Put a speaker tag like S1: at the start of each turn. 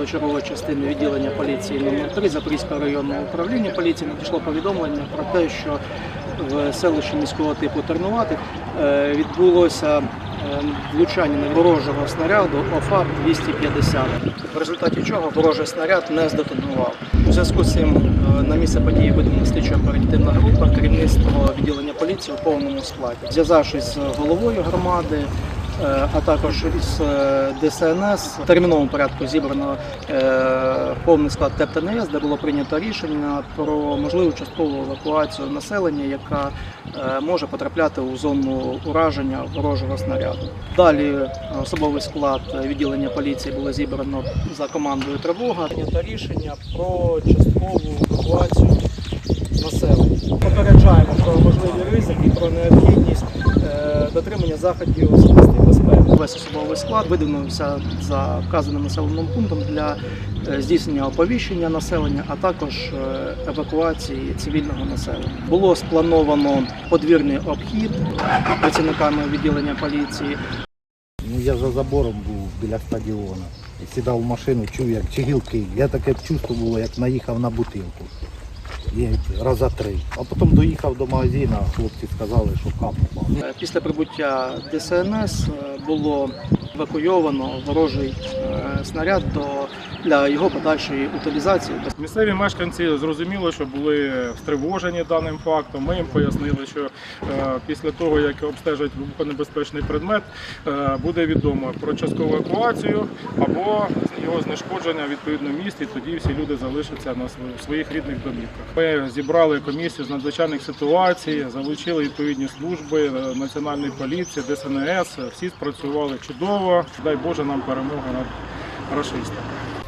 S1: до чергової частини відділення поліції номер 3 Запорізького районного управління поліції надійшло повідомлення про те, що в селищі міського типу Тернувати е, відбулося е, влучання ворожого снаряду ОФАП 250 в результаті чого ворожий снаряд не здетонував. У зв'язку з цим е, на місце події видана слідчо оперативна група, керівництво відділення поліції у повному складі. Зв'язавшись з головою громади, а також із е, ДСНС в терміновому порядку зібрано е, повний склад ТЕП ТНС, де було прийнято рішення про можливу часткову евакуацію населення, яка е, може потрапляти у зону ураження ворожого снаряду. Далі е, особовий склад відділення поліції було зібрано за командою тривога. Прийнято рішення про часткову евакуацію населення. Попереджаємо про можливі ризики, про необхідність е, дотримання заходів особистої безпеки. Весь особовий склад видвинувся за вказаним населеним пунктом для е, здійснення оповіщення населення, а також е, евакуації цивільного населення. Було сплановано подвірний обхід працівниками відділення поліції.
S2: Ну, я за забором був біля стадіону. Сідав в машину, чув, як чигілки. Я таке чувство було, як наїхав на бутилку. Раза три. А потім доїхав до магазину, хлопці сказали, що кап упав.
S1: Е, Після прибуття ДСНС е, було евакуйовано ворожий е, снаряд до для його подальшої утилізації.
S3: Місцеві мешканці зрозуміло, що були стривожені даним фактом. Ми їм пояснили, що е, після того, як обстежать вибухонебезпечний предмет, е, буде відомо про часткову евакуацію або його знешкодження в відповідному місці. Тоді всі люди залишаться на св- своїх рідних домівках. Ми зібрали комісію з надзвичайних ситуацій, залучили відповідні служби е, національної поліції, ДСНС. Всі спрацювали чудово. Дай Боже нам перемоги над рашистами.